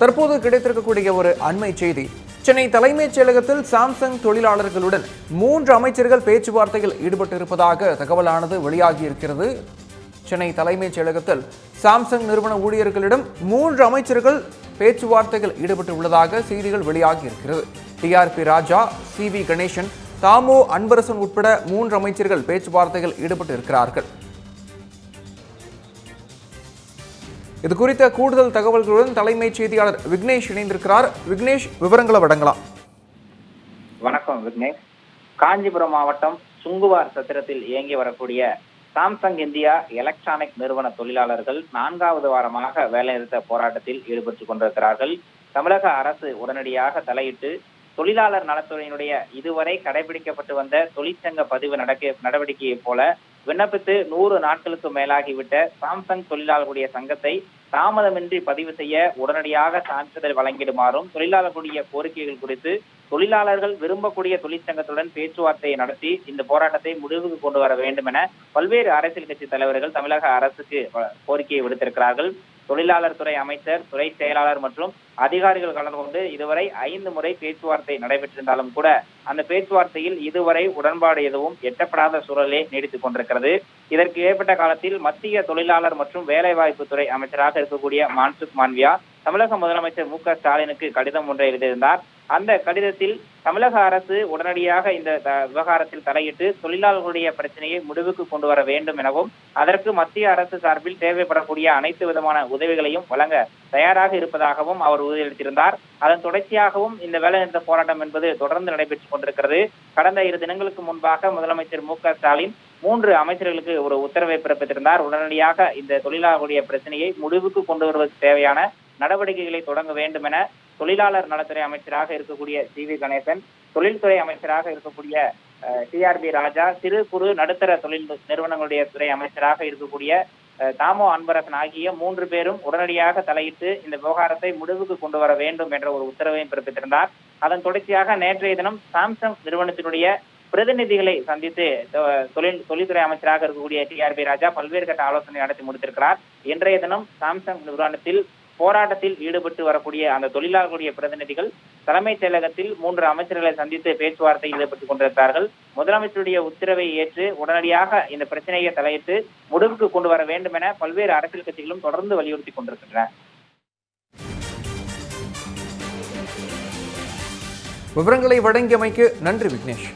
தற்போது கிடைத்திருக்கக்கூடிய ஒரு அண்மை செய்தி. சென்னை தலைமைச் செயலகத்தில் சாம்சங் தொழிலாளர்களுடன் மூன்று அமைச்சர்கள் பேச்சுவார்த்தையில் ஈடுபட்டிருப்பதாக தகவலானது வெளியாகியிருக்கிறது சென்னை தலைமைச் செயலகத்தில் சாம்சங் நிறுவன ஊழியர்களிடம் மூன்று அமைச்சர்கள் பேச்சுவார்த்தைகள் ஈடுபட்டு உள்ளதாக செய்திகள் வெளியாகியிருக்கிறது TRB Raja C V Ganesan Thamo Anbarasan உட்பட மூன்று அமைச்சர்கள் பேச்சுவார்த்தைகள் ஈடுபட்டு இருக்கிறார்கள் இது குறித்த கூடுதல் தகவல்களுடன் தலைமைச் செய்தியாளர் விக்னேஷ் இணைந்திருக்கிறார். விக்னேஷ் விவரங்களை வழங்கலாம். வணக்கம் விக்னேஷ். காஞ்சிபுரம் மாவட்டம் சுங்குவார் சத்திரத்தில் இயங்கி வரக்கூடிய சாம்சங் இந்தியா எலக்ட்ரானிக் நிறுவன தொழிலாளர்கள் நான்காவது வாரமாக வேலைநிறுத்த போராட்டத்தில் ஈடுபட்டுக் கொண்டிருக்கிறார்கள். தமிழக அரசு உடனடியாக தலையிட்டு தொழிலாளர் நலத்துறையினுடைய இதுவரை கடைபிடிக்கப்பட்டு வந்த தொழிற்சங்க பதிவு நடக்க நடவடிக்கையை போல விண்ணப்பித்து நூறு நாட்களுக்கு மேலாகிவிட்ட சாம்சங் தொழிலாளர்களுடைய சங்கத்தை தாமதமின்றி பதிவு செய்ய உடனடியாக சான்றிதழ் வழங்கிடுமாறும் தொழிலாளர்களுடைய கோரிக்கைகள் குறித்து தொழிலாளர்கள் விரும்பக்கூடிய தொழிற்சங்கத்துடன் பேச்சுவார்த்தையை நடத்தி இந்த போராட்டத்தை முடிவுக்கு கொண்டு வர வேண்டும் என பல்வேறு அரசியல் கட்சி தலைவர்கள் தமிழக அரசுக்கு கோரிக்கையை விடுத்திருக்கிறார்கள். தொழிலாளர் துறை அமைச்சர் துறை செயலாளர் மற்றும் அதிகாரிகள் கலந்து கொண்டு இதுவரை ஐந்து முறை பேச்சுவார்த்தை நடைபெற்றிருந்தாலும் கூட அந்த பேச்சுவார்த்தையில் இதுவரை உடன்பாடு எதுவும் எட்டப்படாத சூழலே நீடித்துக் கொண்டிருக்கிறது. இதற்கு ஏற்பட்ட காலத்தில் மத்திய தொழிலாளர் மற்றும் வேலைவாய்ப்பு துறை அமைச்சராக இருக்கக்கூடிய மான்சுக் மாண்வியா தமிழக முதலமைச்சர் மு க ஸ்டாலினுக்கு கடிதம் ஒன்றை எழுதியிருந்தார். அந்த கடிதத்தில் தமிழக அரசு உடனடியாக இந்த விவகாரத்தில் தலையிட்டு தொழிலாளர்களுடைய பிரச்சனையை முடிவுக்கு கொண்டு வர வேண்டும் எனவும் அதற்கு மத்திய அரசு சார்பில் தேவைப்படக்கூடிய அனைத்து விதமான உதவிகளையும் வழங்க தயாராக இருப்பதாகவும் அவர் உறுதியளித்திருந்தார். அதன் தொடர்ச்சியாகவும் இந்த வேலைநிறுத்த போராட்டம் என்பது தொடர்ந்து நடைபெற்றுக் கொண்டிருக்கிறது. கடந்த இரு தினங்களுக்கு முன்பாக முதலமைச்சர் மு ஸ்டாலின் மூன்று அமைச்சர்களுக்கு ஒரு உத்தரவை பிறப்பித்திருந்தார். உடனடியாக இந்த தொழிலாளர்களுடைய பிரச்சனையை முடிவுக்கு கொண்டு வருவதற்கு தேவையான நடவடிக்கைகளை தொடங்க வேண்டும் என தொழிலாளர் நலத்துறை அமைச்சராக இருக்கக்கூடிய சி வி கணேசன் தொழில்துறை அமைச்சராக இருக்கக்கூடிய டிஆர்பி ராஜா சிறு குறு நடுத்தர தொழில் நிறுவனங்களுடைய துறை அமைச்சராக இருக்கக்கூடிய தாமோ அன்பரசன் ஆகிய மூன்று பேரும் உடனடியாக தலையிட்டு இந்த விவகாரத்தை முடிவுக்கு கொண்டு வர வேண்டும் என்ற ஒரு உத்தரவையும் பிறப்பித்திருந்தார். அதன் தொடர்ச்சியாக நேற்றைய தினம் சாம்சங் நிறுவனத்தினுடைய பிரதிநிதிகளை சந்தித்து தொழில் தொழில்துறை அமைச்சராக இருக்கக்கூடிய பி ராஜா பல்வேறு கட்ட ஆலோசனை நடத்தி முடித்திருக்கிறார். இன்றைய தினம் சாம்சங் நிறுவனத்தில் போராட்டத்தில் ஈடுபட்டு வரக்கூடிய அந்த தொழிலாளர்களுடைய பிரதிநிதிகள் தலைமைச் செயலகத்தில் மூன்று அமைச்சர்களை சந்தித்து பேச்சுவார்த்தையில் ஈடுபட்டுக் கொண்டிருக்கிறார்கள். முதலமைச்சருடைய உத்தரவை ஏற்று உடனடியாக இந்த பிரச்சனையை தலையிட்டு முடிவுக்கு கொண்டு வர வேண்டும் என பல்வேறு அரசியல் கட்சிகளும் தொடர்ந்து வலியுறுத்தி கொண்டிருக்கின்றன. விவரங்களை வழங்கியமைக்கு நன்றி விக்னேஷ்.